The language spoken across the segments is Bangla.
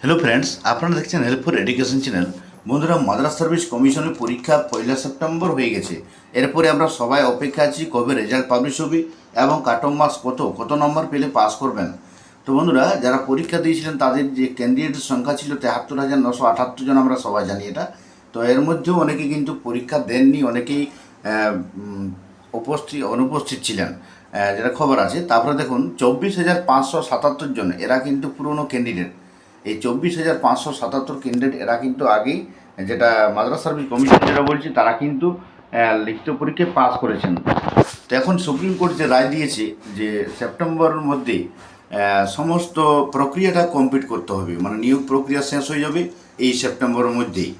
হ্যালো ফ্রেন্ডস আপনারা দেখছেন হেল্প ফর এডুকেশন চ্যানেল বন্ধুরা মাদ্রাস সার্ভিস কমিশনের পরীক্ষা পয়লা সেপ্টেম্বর হয়ে গেছে। এরপরে আমরা সবাই অপেক্ষা আছি কবে রেজাল্ট পাবলিশ হবে এবং কাট অফ মার্কস কত কত নম্বর পেলে পাস করবেন। তো বন্ধুরা, যারা পরীক্ষা দিয়েছিলেন, তাদের যে ক্যান্ডিডেটের সংখ্যা ছিল তেহাত্তর হাজার নশো আটাত্তর জন, আমরা সবাই জানি এটা। তো এর মধ্যেও অনেকে কিন্তু পরীক্ষা দেননি, অনেকেই উপস্থিত, অনুপস্থিত ছিলেন যেটা খবর আছে। তারপরে দেখুন, চব্বিশ হাজার পাঁচশো সাতাত্তর জন, এরা কিন্তু পুরনো ক্যান্ডিডেট এই চব্বিশ হাজার পাঁচশো সাতাত্তর ক্যান্ডিডেট এরা কিন্তু আগেই যেটা মাদ্রাস সার্ভিস কমিশন যেটা বলছে, তারা কিন্তু লিখিত পরীক্ষায় পাস করেছেন। তো এখন সুপ্রিম কোর্ট যে রায় দিয়েছে যে সেপ্টেম্বরের মধ্যে সমস্ত প্রক্রিয়াটা কমপ্লিট করতে হবে মানে নিয়োগ প্রক্রিয়া শেষ হয়ে যাবে এই সেপ্টেম্বরের মধ্যেই।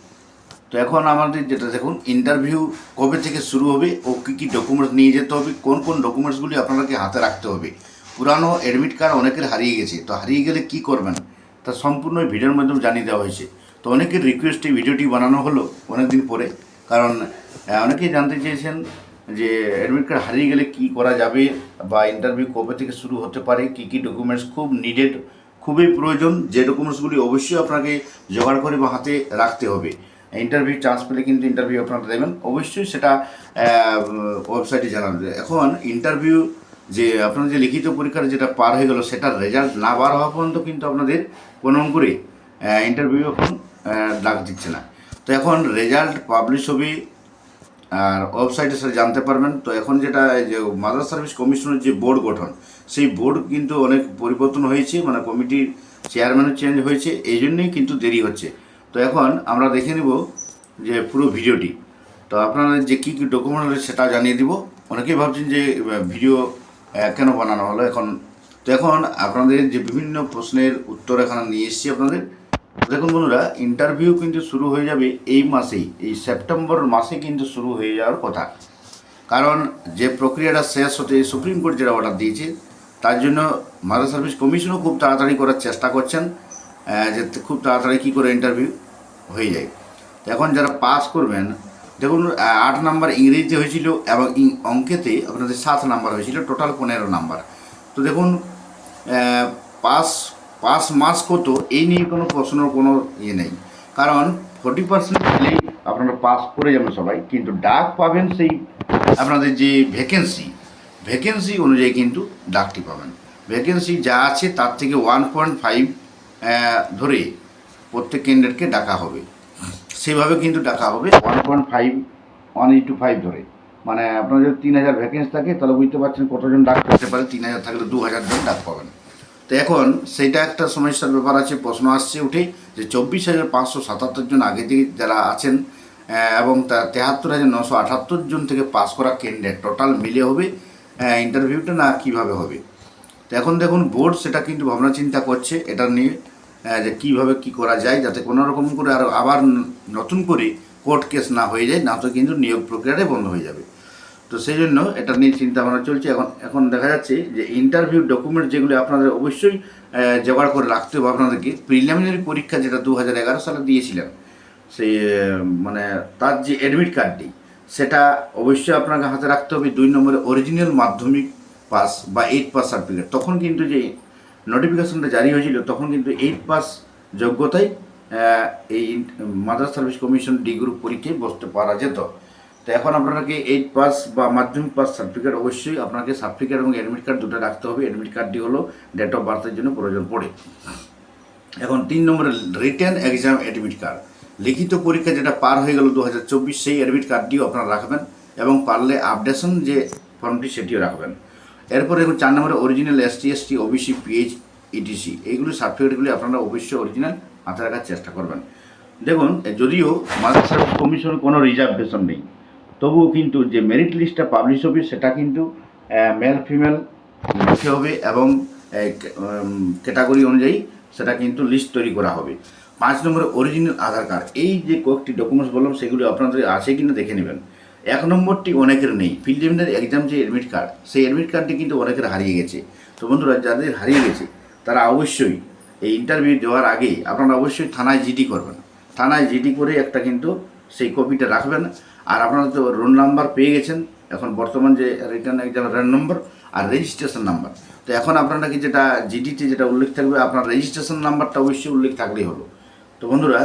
তো এখন আমাদের যেটা দেখুন ইন্টারভিউ কবে থেকে শুরু হবে, ও কী কী ডকুমেন্টস নিয়ে যেতে হবে, কোন কোন ডকুমেন্টসগুলি আপনাকে হাতে রাখতে হবে, পুরানো অ্যাডমিট কার্ড অনেকের হারিয়ে গেছে, তো হারিয়ে গেলে কি করবেন? তা সম্পূর্ণ ভিডিওর মাধ্যমে জানিয়ে দেওয়া হয়েছে। তো অনেকের রিকোয়েস্টে ভিডিওটি বানানো হলো অনেক দিন পরে। কারণ অনেকেই জানতে চেয়েছেন যে অ্যাডমিট কার্ড হারিয়ে গেলে কি করা যাবে বা ইন্টারভিউ কবে থেকে শুরু হতে পারে, কী কী ডকুমেন্টস খুব নিডেড খুবই প্রয়োজন। যে ডকুমেন্টসগুলি অবশ্যই আপনাকে জোগাড় করে বা হাতে রাখতে হবে। ইন্টারভিউ চান্স পেলে কিন্তু ইন্টারভিউ আপনারা দেবেন। অবশ্যই সেটা ওয়েবসাইটে জানাবে এখন ইন্টারভিউ যে আপনার যে লিখিত পরীক্ষার যেটা পার হয়ে গেল, সেটার রেজাল্ট না বার হওয়া পর্যন্ত কিন্তু আপনাদের কোনো করে ইন্টারভিউ এখন ডাক দিচ্ছে না। তো এখন রেজাল্ট পাবলিশ হবে, আর ওয়েবসাইটে স্যার জানতে পারবেন। তো এখন যেটা যে মাদ্রাস সার্ভিস কমিশনের যে বোর্ড গঠন, সেই বোর্ড কিন্তু অনেক পরিবর্তন হয়েছে মানে কমিটির চেয়ারম্যানও চেঞ্জ হয়েছে, এই জন্যেই কিন্তু দেরি হচ্ছে। তো এখন আমরা দেখে নেব যে পুরো ভিডিওটি তো আপনারা যে কী কী ডকুমেন্ট সেটা জানিয়ে দিব। অনেকেই ভাবছেন যে ভিডিও কেন বানানো হলো। এখন তো এখন আপনাদের যে বিভিন্ন প্রশ্নের উত্তর এখানে নিয়ে এসেছি আপনাদের। দেখুন বন্ধুরা ইন্টারভিউ কিন্তু শুরু হয়ে যাবে এই মাসেই, এই সেপ্টেম্বর মাসে কিন্তু শুরু হয়ে যাওয়ার কথা। কারণ যে প্রক্রিয়াটা শেষ হতে সুপ্রিম কোর্ট যেটা অর্ডার দিয়েছে, তার জন্য মাদার সার্ভিস কমিশনও খুব তাড়াতাড়ি করার চেষ্টা করছেন যে খুব তাড়াতাড়ি কী করে ইন্টারভিউ হয়ে যায়। এখন যারা পাস করবেন দেখুন আট নাম্বার ইংরেজিতে হয়েছিল এবং অঙ্কেতে আপনাদের সাত নাম্বার হয়েছিল টোটাল পনেরো নাম্বার। তো দেখুন পাস পাস মাস কত, এই নিয়ে কোনো প্রশ্নের কোনো ইয়ে নেই। কারণ ফর্টি পার্সেন্ট পেলেই আপনারা পাস করে যাবেন সবাই, কিন্তু ডাক পাবেন সেই আপনাদের যে ভ্যাকেন্সি ভ্যাকেন্সি অনুযায়ী কিন্তু ডাকটি পাবেন। ভ্যাকেন্সি যা আছে তার থেকে ওয়ান পয়েন্ট ফাইভ ধরে প্রত্যেক ক্যান্ডিডেটকে ডাকা হবে। সেভাবে কিন্তু ডাকা হবে। One point five one eight two five ধরে। মানে আপনার যদি তিন হাজার ভ্যাকেন্সি থাকে, তাহলে বুঝতে পারছেন কতজন ডাক করতে পারে। তিন হাজার থাকলে দু হাজার জন ডাক পাবেন। তো এখন সেইটা একটা সমস্যার ব্যাপার আছে, প্রশ্ন আসছে উঠে যে চব্বিশ হাজার পাঁচশো সাতাত্তর জন আগে থেকে যারা আছেন এবং তা তেহাত্তর হাজার নশো আটাত্তর জন থেকে পাস করা ক্যান্ডিডেট টোটাল মিলে হবে ইন্টারভিউটা না কীভাবে হবে। তো এখন দেখুন বোর্ড সেটা কিন্তু ভাবনা চিন্তা করছে, এটা নিয়ে যে কীভাবে কি করা যায় যাতে কোনো রকম করে আর আবার নতুন করে কোর্ট কেস না হয়ে যায়, না তো কিন্তু নিয়োগ প্রক্রিয়াটাই বন্ধ হয়ে যাবে। তো সেই জন্য এটা নিয়ে চিন্তা ভাবনা চলছে। এখন এখন দেখা যাচ্ছে যে ইন্টারভিউ ডকুমেন্ট যেগুলো আপনাদের অবশ্যই জোগাড় করে রাখতে হবে আপনাদেরকে। প্রিলিমিনারি পরীক্ষা যেটা দু হাজার এগারো সালে দিয়েছিলেন, সেই মানে তার যে অ্যাডমিট কার্ডটি সেটা অবশ্যই আপনাকে হাতে রাখতে হবে। দুই নম্বরে অরিজিনাল মাধ্যমিক পাস বা এইট পাস সার্টিফিকেট তখন কিন্তু যে নোটিফিকেশনটা জারি হয়েছিল, তখন কিন্তু এইট পাস যোগ্যতায় এই Madras service commission D group পরীক্ষায় বসতে পারা যেত। তো এখন আপনাকে এইট পাস বা মাধ্যমিক পাস সার্টিফিকেট অবশ্যই আপনাকে সার্টিফিকেট এবং অ্যাডমিট কার্ড দুটো রাখতে হবে। অ্যাডমিট কার্ডটি হলো ডেট অফ বার্থের জন্য প্রয়োজন পড়ে। এখন তিন নম্বরে রিটার্ন এক্সাম অ্যাডমিট কার্ড লিখিত পরীক্ষা যেটা পার হয়ে গেল দু হাজার চব্বিশ, সেই অ্যাডমিট কার্ডটিও আপনারা রাখবেন এবং পারলে আপডেশন যে ফর্মটি সেটিও রাখবেন। এরপরে দেখুন চার নম্বরে original ST ST OBC PH ETC এইগুলো সার্টিফিকেটগুলি আপনারা অবশ্যই অরিজিনাল হাতে রাখার চেষ্টা করবেন। দেখুন, যদিও মাদ্রাস কমিশনের কোনো রিজার্ভেশন নেই, তবুও কিন্তু যে মেরিট লিস্টটা পাবলিশ হবে সেটা কিন্তু মেল ফিমেল লিখতে হবে এবং ক্যাটাগরি অনুযায়ী সেটা কিন্তু লিস্ট তৈরি করা হবে। পাঁচ নম্বরে অরিজিনাল আধার কার্ড এই যে কয়েকটি ডকুমেন্টস বললাম, সেগুলি আপনাদের আছে কিনা দেখে নেবেন। এক নম্বরটি অনেকের নেই। প্রিলিমিনারি এক্সাম যে অ্যাডমিট কার্ড সেই অ্যাডমিট কার্ডটি কিন্তু অনেকের হারিয়ে গেছে। তো বন্ধুরা, যাদের হারিয়ে গেছে, তারা অবশ্যই এই ইন্টারভিউ দেওয়ার আগে আপনারা অবশ্যই থানায় জিডি করবেন। থানায় জিডি করে একটা কিন্তু সেই কপিটা রাখবেন। আর আপনারা তো রোল নাম্বার পেয়ে গেছেন, এখন বর্তমান যে রিটার্ন এক্সাম রোল নম্বর আর রেজিস্ট্রেশন নাম্বার তো এখন আপনারা কি যেটা জিডিতে যেটা উল্লেখ থাকবে, আপনার রেজিস্ট্রেশন নাম্বারটা অবশ্যই উল্লেখ থাকলেই হলো। তো বন্ধুরা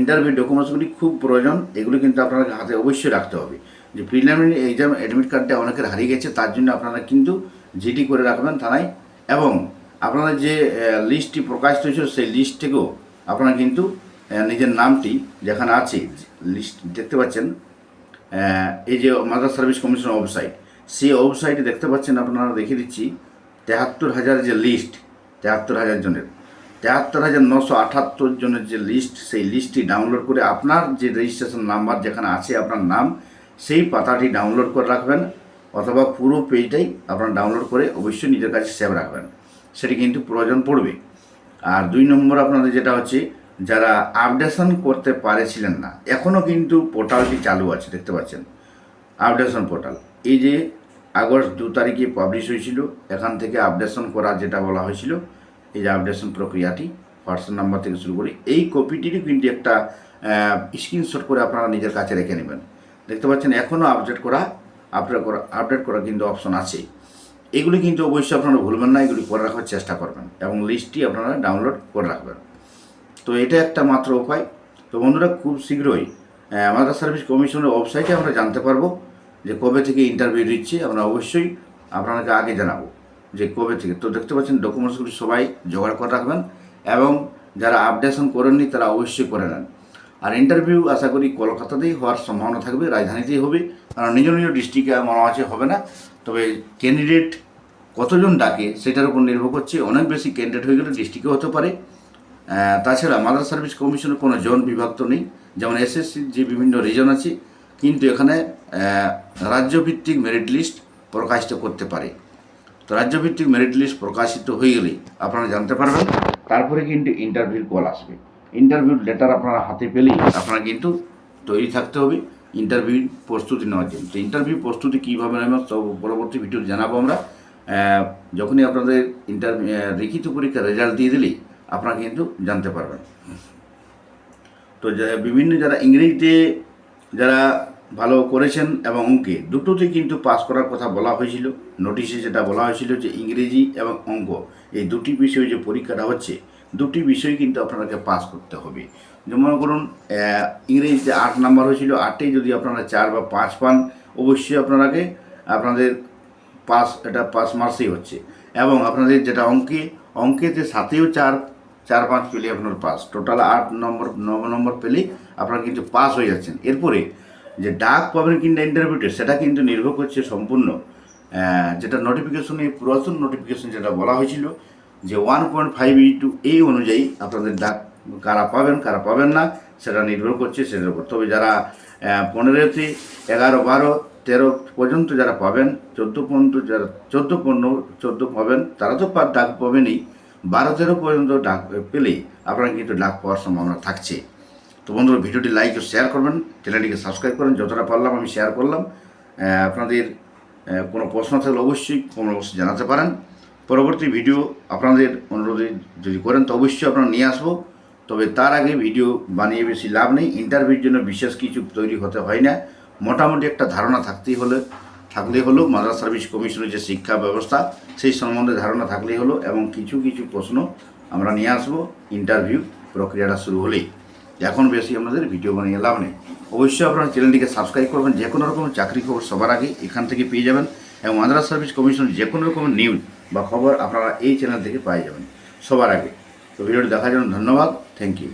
ইন্টারভিউ ডকুমেন্টসগুলি খুব প্রয়োজন, এগুলো কিন্তু আপনাদের হাতে অবশ্যই রাখতে হবে। যে প্রিলিমিনারি এক্সাম অ্যাডমিট কার্ডটা অনেকের হারিয়ে গেছে, তার জন্য আপনারা কিন্তু জিডি করে রাখবেন থানায়। এবং আপনাদের যে লিস্টটি প্রকাশিত হয়েছিল, সেই লিস্ট থেকেও আপনারা কিন্তু নিজের নামটি যেখানে আছে লিস্ট দেখতে পাচ্ছেন এই যে মাদার সার্ভিস কমিশন ওয়েবসাইট সেই ওয়েবসাইটে দেখতে পাচ্ছেন আপনারা দেখিয়ে দিচ্ছি, তেহাত্তর হাজার যে লিস্ট তেহাত্তর হাজার জনের। তেহাত্তর হাজার নশো আঠাত্তর জনের যে লিস্ট সেই লিস্টটি ডাউনলোড করে আপনার যে রেজিস্ট্রেশন নাম্বার যেখানে আছে আপনার নাম, সেই পাতাটি ডাউনলোড করে রাখবেন, অথবা পুরো পেজটাই আপনারা ডাউনলোড করে অবশ্যই নিজের কাছে সেভ রাখবেন। সেটি কিন্তু প্রয়োজন পড়বে। আর দুই নম্বর আপনাদের যেটা হচ্ছে, যারা আপডেশন করতে পারেছিলেন না এখনও কিন্তু পোর্টালটি চালু আছে, দেখতে পাচ্ছেন। আপডেশন পোর্টাল এই যে আগস্ট দু তারিখে পাবলিশ হয়েছিল, এখান থেকে আপডেশন করা যেটা বলা হয়েছিল এই যে আপডেশন প্রক্রিয়াটি হোয়াটসঅ্যাপ নাম্বার থেকে শুরু করে এই কপিটিরই কিন্তু একটা স্ক্রিনশট করে আপনারা নিজের কাছে রেখে নেবেন। দেখতে পাচ্ছেন এখনও আপডেট করা আপডেট করা আপডেট করা কিন্তু অপশন আছে। এগুলি কিন্তু অবশ্যই আপনারা ভুলবেন না এগুলি করে রাখার চেষ্টা করবেন এবং লিস্টটি আপনারা ডাউনলোড করে রাখবেন। তো এটা একটা মাত্র উপায়। তো বন্ধুরা খুব শীঘ্রই আহ, মাদার সার্ভিস কমিশনের ওয়েবসাইটে আমরা জানতে পারব যে কবে থেকে ইন্টারভিউ দিচ্ছে। আমরা অবশ্যই আপনাদেরকে আগে জানাব। যে কবে থেকে? তো দেখতে পাচ্ছেন ডকুমেন্টসগুলি সবাই জোগাড় করে রাখবেন এবং যারা আপডেশন করেননি তারা অবশ্যই করে নেন। আর ইন্টারভিউ আশা করি কলকাতাতেই হওয়ার সম্ভাবনা থাকবে, রাজধানীতেই হবে। কারণ নিজ নিজ ডিস্ট্রিক্টে মনে আছে হবে না। তবে ক্যান্ডিডেট কতজন ডাকে সেটার উপর নির্ভর করছে। অনেক বেশি ক্যান্ডিডেট হয়ে গেলে ডিস্ট্রিক্টও হতে পারে। তাছাড়া মাদার সার্ভিস কমিশনের কোনো জন বিভাগ তো নেই। যেমন এসএসসি যে বিভিন্ন রিজন আছে। কিন্তু এখানে রাজ্যভিত্তিক মেরিট লিস্ট প্রকাশিত করতে পারে। তো রাজ্যভিত্তিক মেরিট লিস্ট প্রকাশিত হয়ে গেলে আপনারা জানতে পারবেন, তারপরে কিন্তু ইন্টারভিউ কল আসবে। ইন্টারভিউ লেটার আপনারা হাতে পেলেই আপনারা কিন্তু তৈরি থাকতে হবে ইন্টারভিউ প্রস্তুতি নেওয়ার জন্য। তো ইন্টারভিউ প্রস্তুতি কীভাবে নেবেন তো পরবর্তী ভিডিও জানাব আমরা। যখনই আপনাদের ইন্টারভিউ লিখিত পরীক্ষার রেজাল্ট দিয়ে দিলেই আপনারা কিন্তু জানতে পারবেন। তো বিভিন্ন যারা ইংরেজিতে যারা ভালো করেছেন এবং অঙ্কে। দুটোতেই কিন্তু পাস করার কথা বলা হয়েছিল। নোটিশে যেটা বলা হয়েছিল যে ইংরেজি এবং অঙ্ক, এই দুটি বিষয়ে যে পরীক্ষাটা হচ্ছে, দুটি বিষয় কিন্তু আপনাকে পাস করতে হবে। যেমন মনে করুন ইংরেজিতে আট নাম্বার হয়েছিল আটেই যদি আপনারা চার বা পাঁচ পান, অবশ্যই আপনারাকে আপনাদের পাস, এটা পাস মার্কসই হচ্ছে। এবং আপনাদের যেটা অঙ্কে, অঙ্কেতে সাতেও চার চার পাঁচ পেলে আপনার পাস। টোটাল আট নম্বর নব নম্বর পেলেই আপনারা কিন্তু পাস হয়ে যাচ্ছেন। এরপরে যে ডাক পাবেন কিংবা ইন্টারভিউতে সেটা কিন্তু নির্ভর করছে সম্পূর্ণ যেটা নোটিফিকেশনে পুরাতন নোটিফিকেশন যেটা বলা হয়েছিল যে ওয়ান পয়েন্ট ফাইভ টু এই অনুযায়ী আপনাদের ডাক কারা পাবেন কারা পাবেন না, সেটা নির্ভর করছে সেটার উপর। তবে যারা পনেরোতে এগারো, বারো, তেরো পর্যন্ত যারা পাবেন, চোদ্দ পর্যন্ত যারা, চোদ্দ পনেরো, চোদ্দ পাবেন, তারা তো ডাক পাবেনই। বারো, তেরো পর্যন্ত ডাক পেলেই আপনারা কিন্তু ডাক পাওয়ার সম্ভাবনা থাকছে। তো বন্ধুরা, ভিডিওটি লাইক ও শেয়ার করবেন চ্যানেলটিকে সাবস্ক্রাইব করেন, যতটা পারলাম আমি শেয়ার করলাম। আপনাদের কোনো প্রশ্ন থাকলে অবশ্যই কোনো অবশ্যই জানাতে পারেন। পরবর্তী ভিডিও আপনাদের অনুরোধে যদি করেন, তো অবশ্যই আপনারা নিয়ে আসব। তবে তার আগে ভিডিও বানিয়ে বেশি লাভ নেই। ইন্টারভিউর জন্য বিশেষ কিছু তৈরি হতে হয় না। মোটামুটি একটা ধারণা থাকতেই হলে, থাকলেই হলো। মাদ্রাস সার্ভিস কমিশনের যে শিক্ষা ব্যবস্থা, সেই সম্বন্ধে ধারণা থাকলেই হলো এবং কিছু কিছু প্রশ্ন আমরা নিয়ে আসব। ইন্টারভিউ প্রক্রিয়াটা শুরু হলেই। এখন বেশি আমাদের ভিডিও বানিয়ে লাভ নেই। অবশ্যই আপনারা চ্যানেলটিকে সাবস্ক্রাইব করবেন যে কোনো রকম চাকরি খবর সবার আগে এখান থেকে পেয়ে যাবেন এবং মাদ্রাস সার্ভিস কমিশন যে কোনো রকম নিউজ বা খবর আপনারা এই চ্যানেল থেকে পেয়ে যাবেন সবার আগে। তো ভিডিওটি দেখার জন্য ধন্যবাদ থ্যাংক ইউ